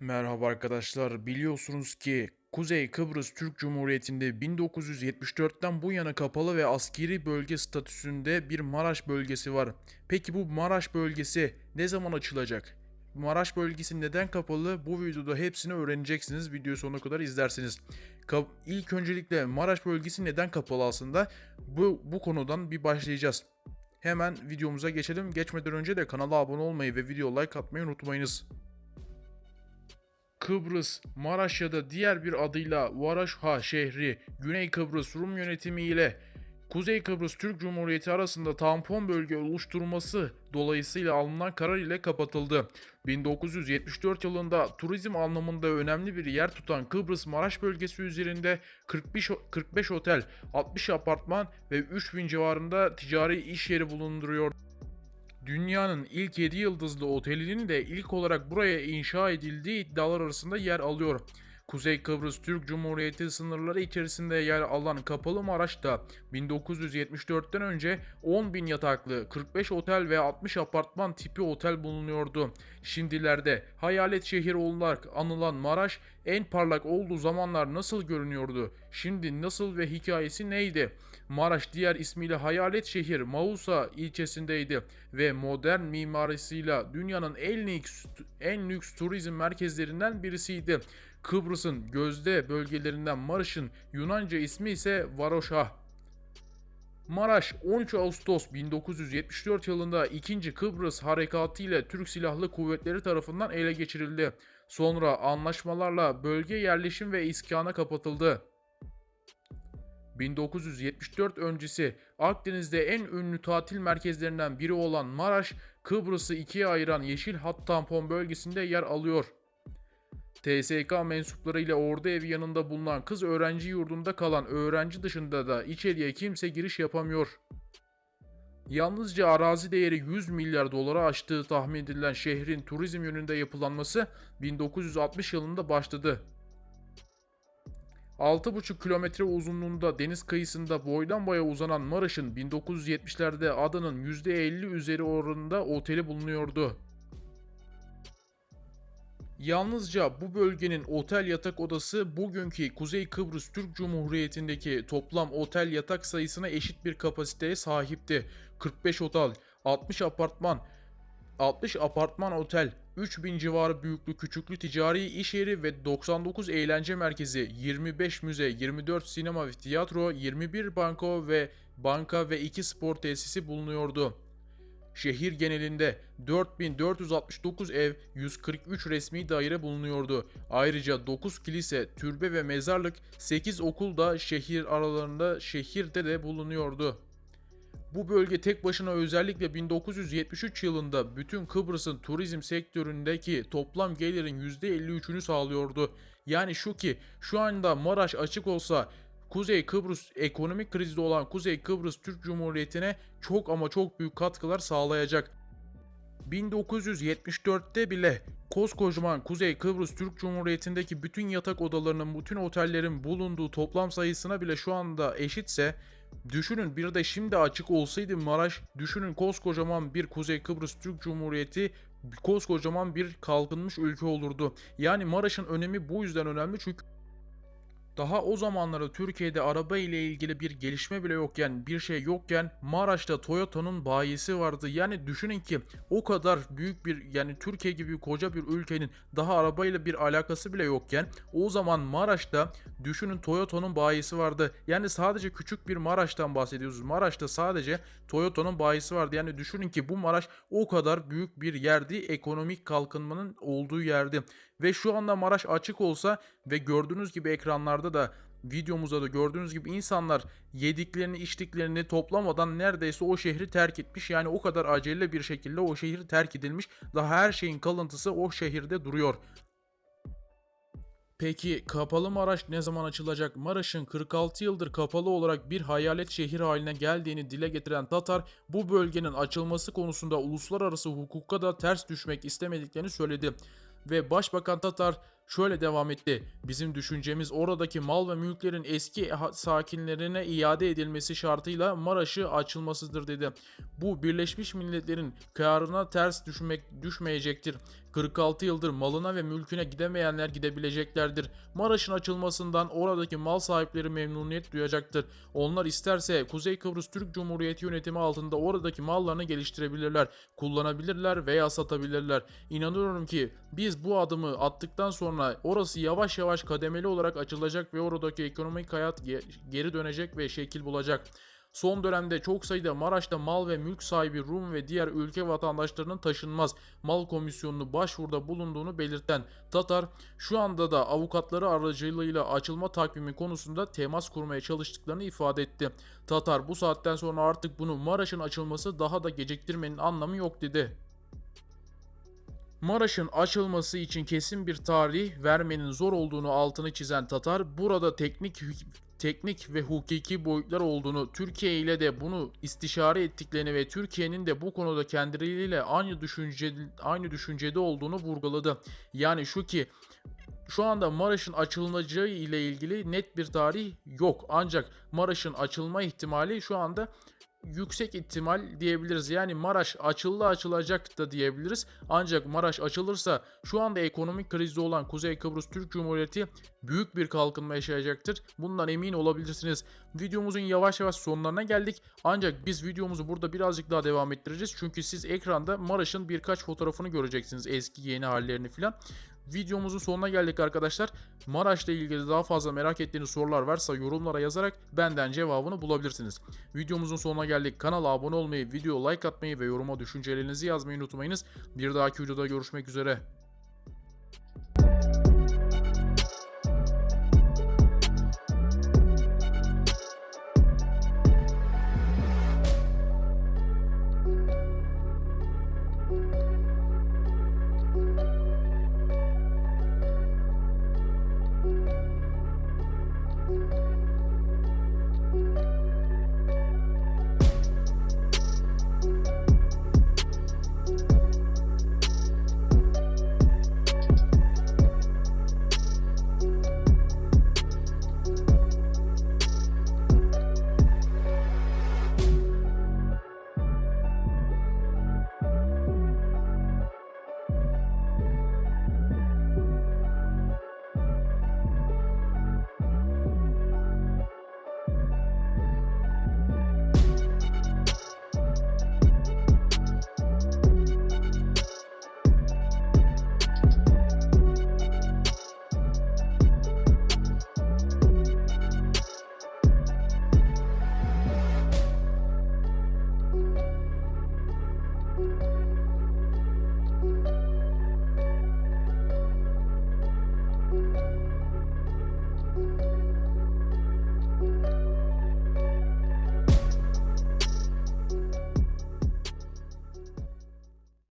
Merhaba arkadaşlar. Biliyorsunuz ki Kuzey Kıbrıs Türk Cumhuriyeti'nde 1974'ten bu yana kapalı ve askeri bölge statüsünde bir Maraş bölgesi var. Peki bu Maraş bölgesi ne zaman açılacak? Maraş bölgesi neden kapalı? Bu videoda hepsini öğreneceksiniz. Videoyu sonuna kadar izlersiniz. Ka- İlk öncelikle Maraş bölgesi neden kapalı aslında? Bu, bu konudan bir başlayacağız. Hemen videomuza geçelim. Geçmeden önce de kanala abone olmayı ve video like atmayı unutmayınız. Kıbrıs, Maraş ya da diğer bir adıyla Varaşha şehri, Güney Kıbrıs Rum yönetimi ile Kuzey Kıbrıs Türk Cumhuriyeti arasında tampon bölge oluşturması dolayısıyla alınan karar ile kapatıldı. 1974 yılında turizm anlamında önemli bir yer tutan Kıbrıs Maraş bölgesi üzerinde 45, o- 45 otel, 60 apartman ve 3000 civarında ticari iş yeri bulunduruyor. Dünyanın ilk 7 yıldızlı otelinin de ilk olarak buraya inşa edildiği iddialar arasında yer alıyor. Kuzey Kıbrıs Türk Cumhuriyeti sınırları içerisinde yer alan Kapalı Maraş'ta 1974'ten önce 10 bin yataklı 45 otel ve 60 apartman tipi otel bulunuyordu. Şimdilerde hayalet şehir olarak anılan Maraş en parlak olduğu zamanlar nasıl görünüyordu? Şimdi nasıl ve hikayesi neydi? Maraş diğer ismiyle hayalet şehir Mausa ilçesindeydi ve modern mimarisiyle dünyanın en lüks, en lüks turizm merkezlerinden birisiydi. Kıbrıs'ın gözde bölgelerinden Maraş'ın Yunanca ismi ise Varoşah. Maraş 13 Ağustos 1974 yılında 2. Kıbrıs Harekatı ile Türk Silahlı Kuvvetleri tarafından ele geçirildi. Sonra anlaşmalarla bölge yerleşim ve iskana kapatıldı. 1974 öncesi Akdeniz'de en ünlü tatil merkezlerinden biri olan Maraş, Kıbrıs'ı ikiye ayıran Yeşil Hat tampon bölgesinde yer alıyor. TSK mensupları ile ordu evi yanında bulunan kız öğrenci yurdunda kalan öğrenci dışında da içeriye kimse giriş yapamıyor. Yalnızca arazi değeri 100 milyar dolara aştığı tahmin edilen şehrin turizm yönünde yapılanması 1960 yılında başladı. 6,5 kilometre uzunluğunda deniz kıyısında boydan boya uzanan Maraş'ın 1970'lerde adının %50 üzeri oranında oteli bulunuyordu. Yalnızca bu bölgenin otel yatak odası bugünkü Kuzey Kıbrıs Türk Cumhuriyeti'ndeki toplam otel yatak sayısına eşit bir kapasiteye sahipti. 45 otel, 60 apartman, 60 apartman otel, 3000 civarı büyüklü küçüklü ticari iş yeri ve 99 eğlence merkezi, 25 müze, 24 sinema ve tiyatro, 21 banko ve banka ve 2 spor tesisi bulunuyordu. Şehir genelinde 4469 ev, 143 resmi daire bulunuyordu. Ayrıca 9 kilise, türbe ve mezarlık, 8 okul da şehir aralarında şehirde de bulunuyordu. Bu bölge tek başına özellikle 1973 yılında bütün Kıbrıs'ın turizm sektöründeki toplam gelirin %53'ünü sağlıyordu. Yani şu ki şu anda Maraş açık olsa Kuzey Kıbrıs ekonomik krizde olan Kuzey Kıbrıs Türk Cumhuriyeti'ne çok ama çok büyük katkılar sağlayacak. 1974'te bile koskocaman Kuzey Kıbrıs Türk Cumhuriyeti'ndeki bütün yatak odalarının, bütün otellerin bulunduğu toplam sayısına bile şu anda eşitse düşünün bir de şimdi açık olsaydı Maraş, düşünün koskocaman bir Kuzey Kıbrıs Türk Cumhuriyeti koskocaman bir kalkınmış ülke olurdu. Yani Maraş'ın önemi bu yüzden önemli çünkü daha o zamanlarda Türkiye'de araba ile ilgili bir gelişme bile yokken, bir şey yokken Maraş'ta Toyota'nın bayisi vardı. Yani düşünün ki o kadar büyük bir yani Türkiye gibi koca bir ülkenin daha arabayla bir alakası bile yokken o zaman Maraş'ta düşünün Toyota'nın bayisi vardı. Yani sadece küçük bir Maraş'tan bahsediyoruz. Maraş'ta sadece Toyota'nın bayisi vardı. Yani düşünün ki bu Maraş o kadar büyük bir yerdi. Ekonomik kalkınmanın olduğu yerdi. Ve şu anda Maraş açık olsa ve gördüğünüz gibi ekranlarda da videomuzda da gördüğünüz gibi insanlar yediklerini içtiklerini toplamadan neredeyse o şehri terk etmiş. Yani o kadar acele bir şekilde o şehir terk edilmiş. Daha her şeyin kalıntısı o şehirde duruyor. Peki kapalı Maraş ne zaman açılacak? Maraş'ın 46 yıldır kapalı olarak bir hayalet şehir haline geldiğini dile getiren Tatar, bu bölgenin açılması konusunda uluslararası hukuka da ters düşmek istemediklerini söyledi. Ve Başbakan Tatar şöyle devam etti. Bizim düşüncemiz oradaki mal ve mülklerin eski sakinlerine iade edilmesi şartıyla Maraş'ı açılmasıdır dedi. Bu Birleşmiş Milletler'in kararına ters düşmek düşmeyecektir 46 yıldır malına ve mülküne gidemeyenler gidebileceklerdir. Maraş'ın açılmasından oradaki mal sahipleri memnuniyet duyacaktır. Onlar isterse Kuzey Kıbrıs Türk Cumhuriyeti yönetimi altında oradaki mallarını geliştirebilirler, kullanabilirler veya satabilirler. İnanıyorum ki biz bu adımı attıktan sonra orası yavaş yavaş kademeli olarak açılacak ve oradaki ekonomik hayat ge- geri dönecek ve şekil bulacak. Son dönemde çok sayıda Maraş'ta mal ve mülk sahibi Rum ve diğer ülke vatandaşlarının taşınmaz mal komisyonunu başvuruda bulunduğunu belirten Tatar, şu anda da avukatları aracılığıyla açılma takvimi konusunda temas kurmaya çalıştıklarını ifade etti. Tatar bu saatten sonra artık bunu Maraş'ın açılması daha da geciktirmenin anlamı yok dedi. Maraş'ın açılması için kesin bir tarih vermenin zor olduğunu altını çizen Tatar, burada teknik teknik ve hukuki boyutlar olduğunu, Türkiye ile de bunu istişare ettiklerini ve Türkiye'nin de bu konuda kendileriyle aynı düşünce aynı düşüncede olduğunu vurguladı. Yani şu ki şu anda Maraş'ın açılınacağı ile ilgili net bir tarih yok. Ancak Maraş'ın açılma ihtimali şu anda yüksek ihtimal diyebiliriz. Yani Maraş açıldı açılacak da diyebiliriz. Ancak Maraş açılırsa şu anda ekonomik krizde olan Kuzey Kıbrıs Türk Cumhuriyeti büyük bir kalkınma yaşayacaktır. Bundan emin olabilirsiniz. Videomuzun yavaş yavaş sonlarına geldik. Ancak biz videomuzu burada birazcık daha devam ettireceğiz. Çünkü siz ekranda Maraş'ın birkaç fotoğrafını göreceksiniz. Eski yeni hallerini filan. Videomuzun sonuna geldik arkadaşlar. Maraş'la ilgili daha fazla merak ettiğiniz sorular varsa yorumlara yazarak benden cevabını bulabilirsiniz. Videomuzun sonuna geldik. Kanala abone olmayı, video like atmayı ve yoruma düşüncelerinizi yazmayı unutmayınız. Bir dahaki videoda görüşmek üzere.